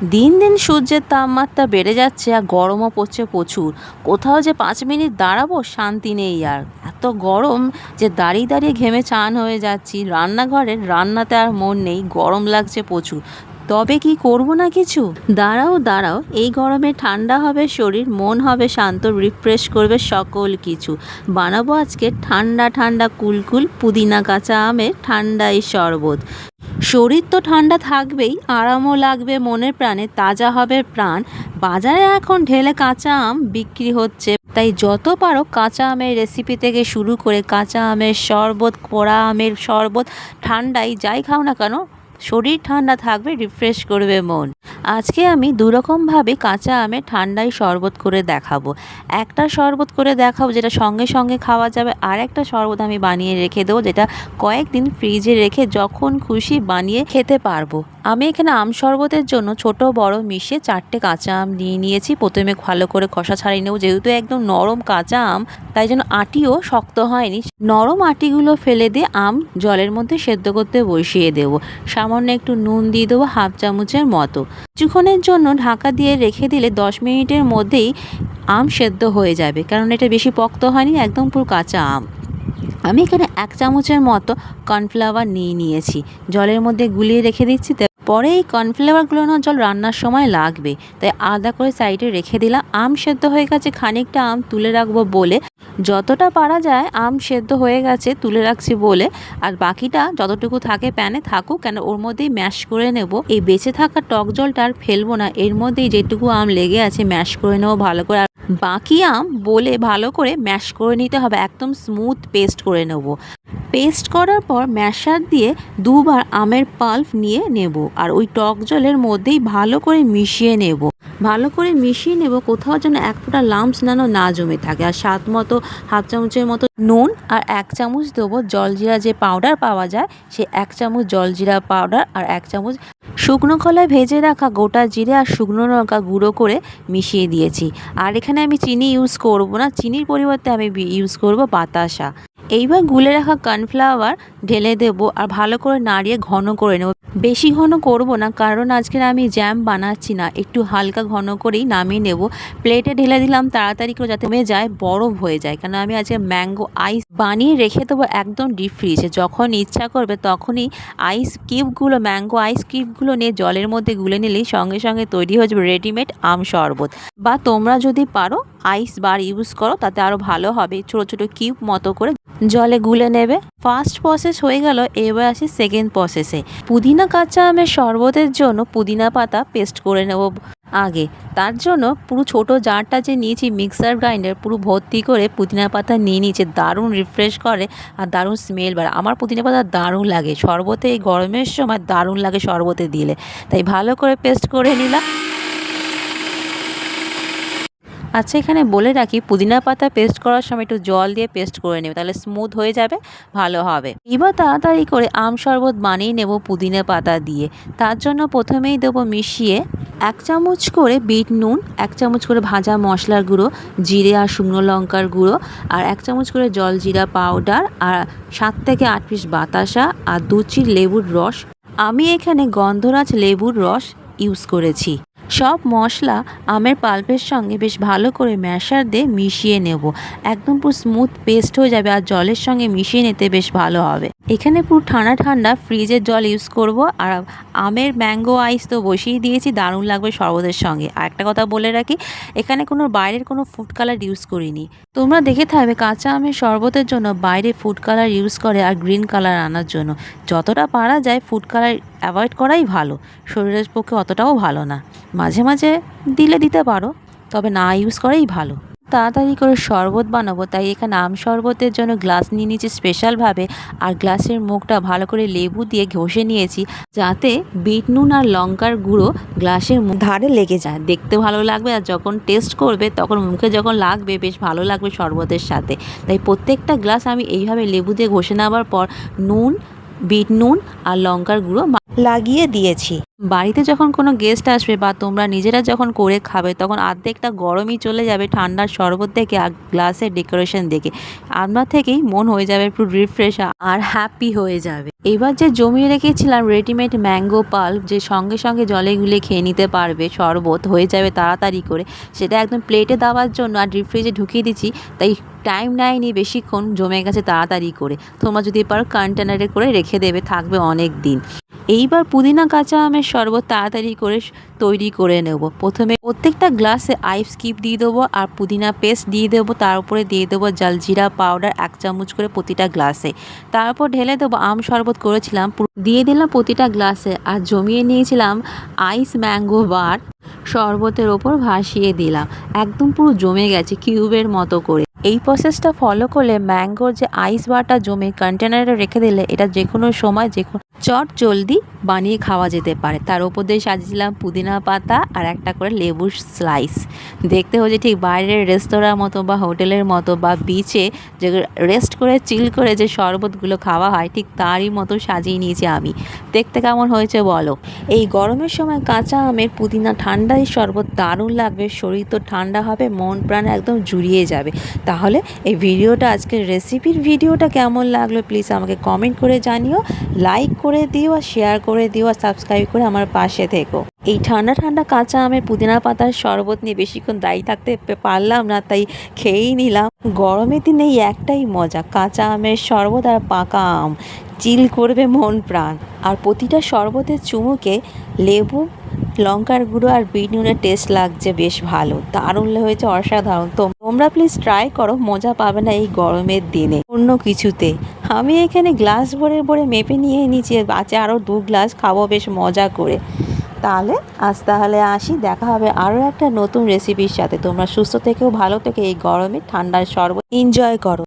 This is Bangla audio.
দিন দিন সূর্যের তাপমাত্রা বেড়ে যাচ্ছে আর গরমও পড়ছে প্রচুর। কোথাও যে পাঁচ মিনিট দাঁড়াবো, শান্তি নেই আর। এত গরম যে দাঁড়িয়ে দাঁড়িয়ে ঘেমে চান হয়ে যাচ্ছি। রান্নাঘরের রান্নাতে আর মন নেই, গরম লাগছে প্রচুর। তবে কি করব না কিছু? দাঁড়াও দাঁড়াও। এই গরমে ঠান্ডা হবে শরীর, মন হবে শান্ত রিফ্রেশ করবে সকল কিছু। বানাবো আজকে ঠান্ডা ঠান্ডা, কুলকুল, পুদিনা কাঁচা আমের ঠান্ডা এই শরবত। শরীর তো ঠান্ডা থাকবেই, আরামও লাগবে, মনের প্রাণে তাজা হবে প্রাণ। বাজারে এখন ঢেলে কাঁচা আম বিক্রি হচ্ছে। তাই যত পারো কাঁচা আমের রেসিপি থেকে শুরু করে কাঁচা আমের শরবত, পোড়া আমের শরবত, ঠান্ডাই যাই খাও না কেন, শরীর ঠান্ডা থাকবে রিফ্রেশ করবে মন। আজকে আমি দুরকমভাবে কাঁচা আমের ঠান্ডায় শরবত করে দেখাবো। একটা শরবত করে দেখাবো যেটা সঙ্গে সঙ্গে খাওয়া যাবে, আর একটা শরবত আমি বানিয়ে রেখে দেবো যেটা কয়েকদিন ফ্রিজে রেখে যখন খুশি বানিয়ে খেতে পারব। আমি এখানে আম শরবতের জন্য ছোট, বড় মিশিয়ে চারটে কাঁচা আম নিয়ে নিয়েছি। প্রথমে ভালো করে খসা ছাড়িয়ে নেব, যেহেতু একদম নরম কাঁচা আম, তাই জন্য আটিও শক্ত হয়নি। নরম আটিগুলো ফেলে দিয়ে আম জলের মধ্যে সেদ্ধ করতে বসিয়ে দেবো। সামান্য একটু নুন দিয়ে দেবো, হাফ চামচের মতো। কিছুক্ষণের জন্য ঢাকা দিয়ে রেখে দিলে দশ মিনিটের মধ্যেই আম সেদ্ধ হয়ে যাবে, কারণ এটা বেশি পক্ত হয়নি, একদম পুরো কাঁচা আম। আমি এখানে এক চামচের মতো কর্নফ্লাওয়ার নিয়ে নিয়েছি। জলের মধ্যে গুলিয়ে রেখে দিচ্ছি পরে এই কর্নফ্লাওয়ার গুলোনোর জল রান্নার সময় লাগবে। তাই আলাদা করে সাইডে রেখে দিলাম। আম সেদ্ধ হয়ে গেছে, খানিকটা আম তুলে রাখব বলে। যতটা পারা যায় আম সেদ্ধ হয়ে গেছে, তুলে রাখছি বলে। আর বাকিটা যতটুকু থাকে প্যানে থাকুক, কেন ওর মধ্যেই ম্যাশ করে নেব। এই বেঁচে থাকা টক জলটা আর ফেলব না। এর মধ্যেই যেটুকু আম লেগে আছে ম্যাশ করে নেব ভালো করে। বাকি আম বলে ভালো করে ম্যাশ করে নিতে হবে, একদম স্মুথ পেস্ট করে নেব। পেস্ট করার পর ম্যাশার দিয়ে দুবার আমের পাল্প নিয়ে নেব আর ওই টক জলের মধ্যেই ভালো করে মিশিয়ে নেব। ভালো করে মিশিয়ে নেব, কোথাও যেন এক ফোঁটা লাম্পস নানো না জমে থাকে আর স্বাদ মতো হাফ চামচের মতো নুন আর এক চামচ দেবো জলজিরা যে পাউডার পাওয়া যায়, সে এক চামচ জলজিরা পাউডার আর এক চামচ শুকনো কলায় ভেজে রাখা গোটা জিরে আর শুকনো লঙ্কা গুঁড়ো করে মিশিয়ে দিয়েছি। আর এখানে আমি চিনি ইউজ করব না। চিনির পরিবর্তে আমি ইউজ করব বাতাসা। এইবার গুলে রাখা কর্নফ্লাওয়ার ঢেলে দেবো আর ভালো করে নাড়িয়ে ঘন করে নেব। বেশি ঘন করব না, কারণ আজকে আমি জ্যাম বানাচ্ছি না। একটু হালকা ঘন করেই নামিয়ে নেব। প্লেটে ঢেলে দিলাম তাড়াতাড়ি করে যাতে কমে যায়, বরফ হয়ে যায়। কারণ আমি আজকে ম্যাঙ্গো আইস বানিয়ে রেখে দেবো একদম ডিপ ফ্রিজে যখন ইচ্ছা করবে তখনই আইস কিউবগুলো ম্যাঙ্গো আইস কিউবগুলো নিয়ে জলের মধ্যে গুলে নিলেই সঙ্গে সঙ্গে তৈরি হয়ে যাবে রেডিমেড আম শরবত। বা তোমরা যদি পারো আইস বার ইউজ করো, তাতে আরও ভালো হবে। ছোটো ছোটো কিউব মতো করে জলে গুলে নেবে। ফার্স্ট প্রসেস হয়ে গেল, এবার আসি সেকেন্ড প্রসেসে পুদিনা কাঁচা আমের শরবতের জন্য পুদিনা পাতা পেস্ট করে নেব আগে। তার জন্য পুরো ছোট জারটা যে নিয়েছি মিক্সার গ্রাইন্ডার পুরো ভর্তি করে পুদিনা পাতা নিয়ে নিয়েছে। দারুণ রিফ্রেশ করে আর দারুণ স্মেল বাড়ে। আমার পুদিনা পাতা দারুণ লাগে। শরবতে এই গরমের সময় দারুণ লাগে শরবতে দিলে। তাই ভালো করে পেস্ট করে নিলাম। আচ্ছা এখানে বলে রাখি, পুদিনা পাতা পেস্ট করার সময় একটু জল দিয়ে পেস্ট করে নেবে, তাহলে স্মুথ হয়ে যাবে, ভালো হবে। এবার তাড়াতাড়ি করে আম শরবত বানিয়ে নেব পুদিনা পাতা দিয়ে। তার জন্য প্রথমেই দেবো মিশিয়ে এক চামচ করে বিট নুন, এক চামচ করে ভাজা মশলার গুঁড়ো, জিরে আর শুকনো লঙ্কার গুঁড়ো, আর এক চামচ করে জল জিরা পাউডার আর সাত থেকে আট পিস বাতাসা, আর দু চির লেবুর রস। আমি এখানে গন্ধরাজ লেবুর রস ইউজ করেছি। সব মশলা আমের পাল্পের সঙ্গে বেশ ভালো করে ম্যাশার দিয়ে মিশিয়ে নেব। একদম পুরো স্মুথ পেস্ট হয়ে যাবে আর জলের সঙ্গে মিশিয়ে নিতে বেশ ভালো হবে। এখানে পুরো ঠান্ডা ঠান্ডা ফ্রিজের জল ইউজ করব আর আমের ম্যাঙ্গো আইস তো বসিয়ে দিয়েছি, দারুণ লাগবে শরবতের সঙ্গে। আর একটা কথা বলে রাখি, এখানে কোনো বাইরের কোনো ফুড কালার ইউজ করিনি। তোমরা দেখে থাকবে কাঁচা আমের শরবতের জন্য বাইরে ফুড কালার ইউজ করে আর গ্রিন কালার আনার জন্য। যতটা পারা যায় ফুড কালার অ্যাভয়েড করাই ভালো। শরীরের পক্ষে অতটাও ভালো না। মাঝে মাঝে দিলে দিতে পারো, তবে না ইউজ করাই ভালো। তাড়াতাড়ি করে শরবত বানাবো, তাই এখানে আম শরবতের জন্য গ্লাস নিয়ে নিয়েছি স্পেশালভাবে আর গ্লাসের মুখটা ভালো করে লেবু দিয়ে ঘষে নিয়েছি, যাতে বিট নুন আর লঙ্কার গুঁড়ো গ্লাসের ধারে লেগে যায়। দেখতে ভালো লাগবে আর যখন টেস্ট করবে, তখন মুখে যখন লাগবে, বেশ ভালো লাগবে শরবতের সাথে। তাই প্রত্যেকটা গ্লাস আমি এইভাবে লেবু দিয়ে ঘষে নেওয়ার পর নুন, বিট নুন আর লঙ্কার গুঁড়ো লাগিয়ে দিয়েছি। বাড়িতে যখন কোনো গেস্ট আসবে বা তোমরা নিজেরা যখন করে খাবে, তখন আর্ধেকটা গরমই চলে যাবে ঠান্ডার শরবত দেখে আর গ্লাসের ডেকোরেশন দেখে। আপনার থেকেই মন হয়ে যাবে একটু রিফ্রেশ আর হ্যাপি হয়ে যাবে। এবার যে জমিয়ে রেখেছিলাম রেডিমেড ম্যাঙ্গো পাল্প যে সঙ্গে সঙ্গে জলে গুলে খেয়ে নিতে পারবে শরবত, হয়ে যাবে তাড়াতাড়ি করে। সেটা একদম প্লেটে দেওয়ার জন্য আর ডিপ ফ্রিজে ঢুকিয়ে দিচ্ছি, তাই টাইম নেয়নি বেশিক্ষণ, জমে গেছে তাড়াতাড়ি করে। তোমরা যদি পারো কন্টেনারে করে রেখে দেবে, থাকবে অনেক দিন এইবার পুদিনা কাঁচা আমের শরবত তাড়াতাড়ি করে তৈরি করে নেব। প্রথমে প্রত্যেকটা গ্লাসে আইস কিপ দিয়ে দেবো আর পুদিনা পেস্ট দিয়ে দেবো। তার উপরে দিয়ে দেবো জলজিরা পাউডার এক চামচ করে প্রতিটা গ্লাসে। তারপর ঢেলে দেবো আম শরবত করেছিলাম। দিয়ে দিলাম প্রতিটা গ্লাসে আর জমিয়ে নিয়েছিলাম আইস ম্যাঙ্গো বার। শরবতের ওপর ভাসিয়ে দিলাম। একদম পুরো জমে গেছে কিউবের মতো করে। এই প্রসেসটা ফলো করলে ম্যাঙ্গোর যে আইস বারটা জমে কন্টেনারে রেখে দিলে এটা যে কোনো সময় যে কোনো চট জলদি বানিয়ে খাওয়া যেতে পারে। তার উপর দিয়ে সাজিয়েছিলাম পুদিনা পাতা আর একটা করে লেবুর স্লাইস দেখতে হচ্ছে ঠিক বাইরের রেস্তোরাঁর মতো বা হোটেলের মতো বা বিচে যে রেস্ট করে চিল করে যে শরবতগুলো খাওয়া হয়, ঠিক তারই মতো সাজিয়ে নিয়েছি আমি। দেখতে কেমন হয়েছে বলো? এই গরমের সময় কাঁচা আমের পুদিনা ঠান্ডায় শরবত দারুণ লাগবে, শরীর তো ঠান্ডা হবে, মন প্রাণ একদম জুড়িয়ে যাবে। তাহলে এই ভিডিওটা, আজকের রেসিপির ভিডিওটা কেমন লাগল প্লিজ আমাকে কমেন্ট করে জানিও লাইক করে দিও আর শেয়ার করে দিও আর সাবস্ক্রাইব করে আমার পাশে থেকো। এই ঠান্ডা ঠান্ডা কাঁচা আমের পুদিনা পাতার শরবত নিয়ে বেশিক্ষণ দায়ী থাকতে পারলাম না, তাই খেয়েই নিলাম। গরমের দিনে এই একটাই মজা, কাঁচা আমের শরবত আর পাকা আম। চিল করবে মন প্রাণ। আর প্রতিটা শরবতের চুমুকে লেবু, লঙ্কার গুঁড়ো আর বিট নুনের টেস্ট লাগছে বেশ ভালো। দারুণ হয়েছে, অসাধারণ। তো তোমরা প্লিজ ট্রাই করো, মজা পাবে না এই গরমের দিনে। অন্য কিছুতে। আমি এখানে গ্লাস ভরে ভরে মেপে নিয়ে নিচ্ছি আছে আরও দু গ্লাস খাব বেশ মজা করে। তাহলে আজ তাহলে আসি, দেখা হবে আরও একটা নতুন রেসিপির সাথে। তোমরা সুস্থ থেকেও ভালো থেকে এই গরমে ঠান্ডার শরবত এনজয় করো।